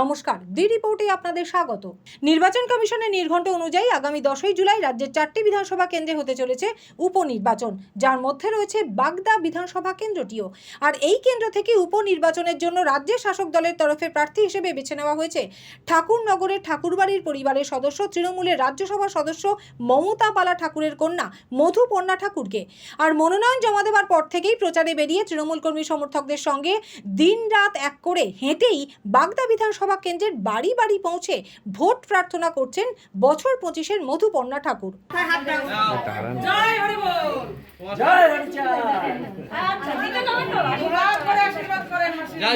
নমস্কার দি রিপোর্টে আপনাদের স্বাগত। নির্বাচন কমিশনের নির্ঘণ্ট অনুযায়ী আগামী দশই জুলাই রাজ্যের চারটি বিধানসভা কেন্দ্রে হতে চলেছে উপনির্বাচন। যার মধ্যে রয়েছে বাগদা বিধানসভা কেন্দ্রটিও। আর এই কেন্দ্র থেকে উপনির্বাচনের জন্য রাজ্যের শাসক দলের তরফে প্রার্থী হিসেবে বেছে নেওয়া হয়েছে ঠাকুরনগরের ঠাকুরবাড়ির পরিবারের সদস্য, তৃণমূলের রাজ্যসভা সদস্য মমতা বালা ঠাকুরের কন্যা মধুপর্ণা ঠাকুরকে। আর মনোনয়ন জমা দেওয়ার পর থেকেই প্রচারে বেরিয়ে তৃণমূল কর্মী সমর্থকদের সঙ্গে দিন রাত এক করে হেঁটেই বাগদা বিধানসভা কেন্দ্রের বাড়ি বাড়ি পৌঁছে ভোট প্রার্থনা করছেন বছর পঁচিশের মধুপর্ণা ঠাকুর।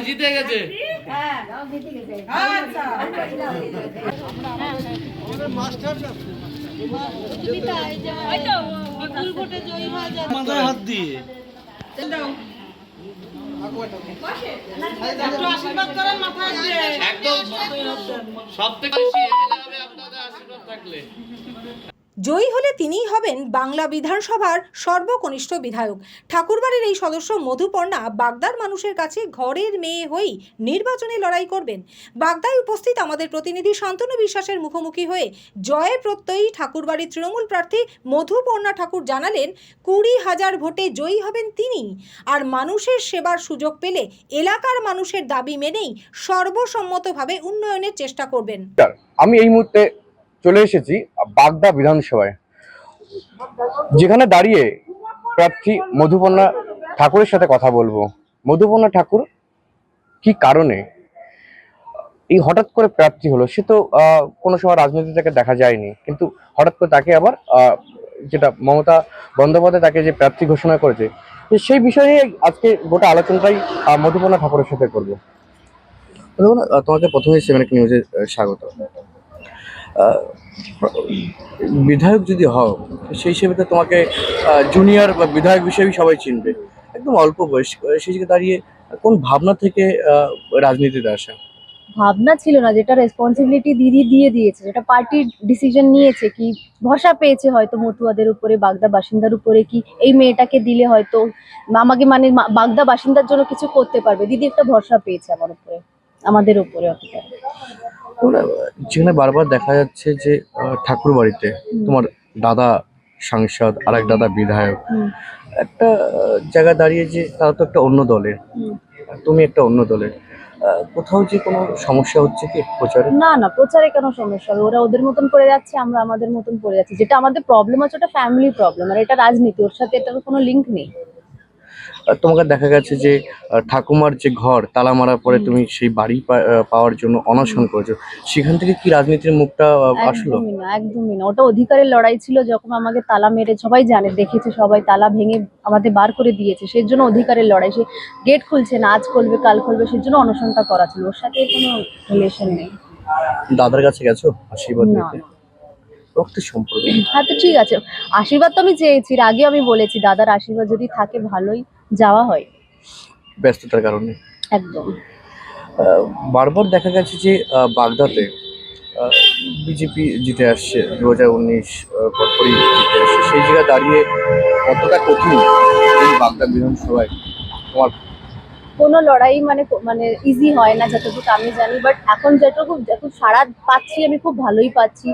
জিতে গেছে। হাত দিয়ে দাও একটু আশীর্বাদ করেন মাথায় দিয়ে একদম। সব থেকে যাবে আপনাদের আশীর্বাদ থাকলে। জয়ী হলে তিনিই হবেন বাংলা বিধানসভার সর্বকনিষ্ঠ বিধায়ক। ঠাকুরবাড়ির এই সদস্য মধুপর্ণা বাগদার মানুষের কাছে ঘরের মেয়ে হয়েই নির্বাচনে লড়াই করবেন। বাগদায় উপস্থিত আমাদের প্রতিনিধি শান্তনু বিশ্বাসের মুখোমুখি হয়ে জয়ে প্রত্যয়ী ঠাকুরবাড়ির তৃণমূল প্রার্থী মধুপর্ণা ঠাকুর জানালেন, কুড়ি হাজার ভোটে জয়ী হবেন তিনি। আর মানুষের সেবার সুযোগ পেলে এলাকার মানুষের দাবি মেনেই সর্বসম্মতভাবে উন্নয়নের চেষ্টা করবেন। আমি এই মুহূর্তে চলে এসেছি বাগদা বিধানসভায়, যেখানে দাঁড়িয়ে প্রার্থী মধুপর্ণা ঠাকুরের সাথে কথা বলব। মধুপর্ণা ঠাকুর কি কারণে এই হঠাৎ করে প্রার্থী হলো? সে তো কোনো সময় রাজনীতি থেকে দেখা যায়নি, কিন্তু হঠাৎ করে তাকে আবার যেটা মমতা বন্দ্যোপাধ্যায় তাকে যে প্রার্থী ঘোষণা করেছে সেই বিষয়ে আজকে গোটা আলোচনাটাই মধুপর্ণা ঠাকুরের সাথে করব। তোমাকে প্রথমে সেভেন নিউজে স্বাগত। বিধায়ক যদি হও, সেই হিসেবে তো তোমাকে জুনিয়র বা বিধায়ক হিসেবেই সবাই চিনবে। একদম অল্প বয়স, সেই জায়গায় দাঁড়িয়ে কোন ভাবনা থেকে রাজনীতিতে আসা? ভাবনা ছিল না, যেটা রেসপন্সিবিলিটি দিদি দিয়ে দিয়েছে, যেটা পার্টি ডিসিশন নিয়েছে কি, ভরসা পেয়েছে হয়তো মতুয়াদের উপরে, বাগদা বাসিন্দার উপরে কি, এই মেয়েটাকে দিলে হয়তো আমাকে মানে বাগদা বাসিন্দার জন্য কিছু করতে পারবে। দিদি একটা ভরসা পেয়েছে আমার উপরে, আমাদের উপরে অতটা। যেখানে বারবার দেখা যাচ্ছে যে ঠাকুর বাড়িতে তোমার দাদা সাংসদ আর এক দাদা বিধায়ক একটা আহ, জায়গায় দাঁড়িয়ে যে তারা তো একটা অন্য দলের। তুমি একটা অন্য দলের। কোথাও যে কোনো সমস্যা হচ্ছে কি প্রচারে? না না প্রচারে কেন সমস্যা হবে ওরা ওদের মতন করে যাচ্ছে আমরা আমাদের মতন করে যাচ্ছি। যেটা আমাদের প্রবলেম আছে ওটা ফ্যামিলি প্রবলেম আর এটা রাজনীতি ওর সাথে এটার কোনো লিঙ্ক নেই। তোমাকে দেখা গেছে যে ঠাকুমার যে ঘর তালা মারার পরে তুমি সেই বাড়ি পাওয়ার জন্য অনশন করেছ। সেখান থেকে কি রাজনীতির মুখটা আসলো? একদমই না। ওটা অধিকারের লড়াই ছিল যখন আমাকে তালা মেরে সবাই জানে দেখেছে সবাই তালা ভেঙে আমাদের বার করে দিয়েছে। সেই জন্য অধিকারের লড়াই সে গেট খুলছে না আজ খুলবে কাল খুলবে সেই জন্য অনশনটা করা ছিল। ওর সাথে কোনো রিলেশন নেই। দাদার কাছে গেছো আশীর্বাদ না। নিতে? রক্তের সম্পর্ক। হ্যাঁ তো ঠিক আছে। আশীর্বাদ তো আমি চেয়েছি আগে আমি বলেছি দাদার আশীর্বাদ যদি থাকে ভালোই। যাওয়া হয়। ব্যস্ততার কারণে। একদম। বারবার দেখা গেছে যে বাগদাতে বিজেপি জিতে আসছে দু হাজার উনিশ পরপরই জিতে আসছে। সেই জায়গায় দাঁড়িয়ে কতটা কঠিন এই বাগদা বিধানসভায় তোমার কোনো লড়াই মানে মানে ইজি হয় না, যতটুকু আমি জানি বাট এখন যেটুকু যখন সারা পাচ্ছি, আমি খুব ভালোই পাচ্ছি।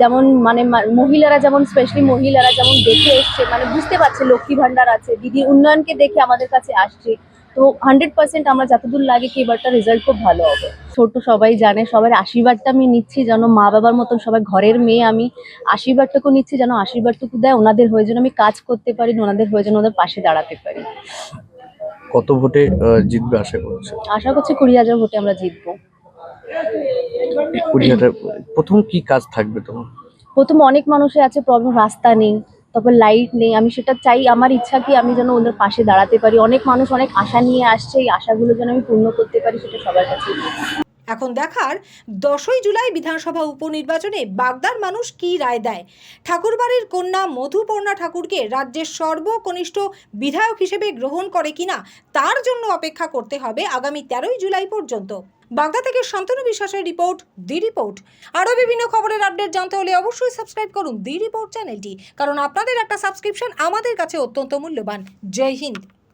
যেমন মানে মহিলারা যেমন স্পেশালি মহিলারা যেমন দেখে এসছে মানে বুঝতে পারছে লক্ষ্মী ভান্ডার আছে দিদির উন্নয়নকে দেখে আমাদের কাছে আসছে, তো হান্ড্রেড পার্সেন্ট আমরা যতদূর লাগে কি এবারটা রেজাল্ট খুব ভালো হবে। ছোট সবাই জানে, সবার আশীর্বাদটা আমি নিচ্ছি যেন মা বাবার মতন সবাই, ঘরের মেয়ে আমি আশীর্বাদটুকু নিচ্ছি, যেন আশীর্বাদটুকু দেয়, ওনাদের হয়ে যেন আমি কাজ করতে পারি, ওনাদের হয়ে যেন ওদের পাশে দাঁড়াতে পারি। কত ভোটে জিতবে আশা করছে আশা করছি কুড়ি হাজার ভোটে আমরা জিতবো। কুড়ি হাজার প্রথম কি কাজ থাকবে তোমার প্রথম অনেক মানুষের আছে প্রবলেম রাস্তা নেই তারপর লাইট নেই। আমি সেটা চাই আমার ইচ্ছা কি আমি যেন ওদের পাশে দাঁড়াতে পারি। অনেক মানুষ অনেক আশা নিয়ে আসছে এই আশাগুলো যেন আমি পূর্ণ করতে পারি সেটা সবার কাছে এখন দেখার দশই জুলাই বিধানসভা উপনির্বাচনে বাগদার মানুষ কি রায় দেয়? ঠাকুরবাড়ির কন্যা মধুপর্ণা ঠাকুরকে রাজ্যের সর্বকনিষ্ঠ বিধায়ক হিসেবে গ্রহণ করে কিনা তার জন্য অপেক্ষা করতে হবে আগামী তেরোই জুলাই পর্যন্ত। বাগদা থেকে শান্তনু বিশ্বাসের রিপোর্ট, দি রিপোর্ট। আরও বিভিন্ন খবরের আপডেট জানতে হলে অবশ্যই সাবস্ক্রাইব করুন দি রিপোর্ট চ্যানেলটি, কারণ আপনাদের একটা সাবস্ক্রিপশন আমাদের কাছে অত্যন্ত মূল্যবান। জয় হিন্দ।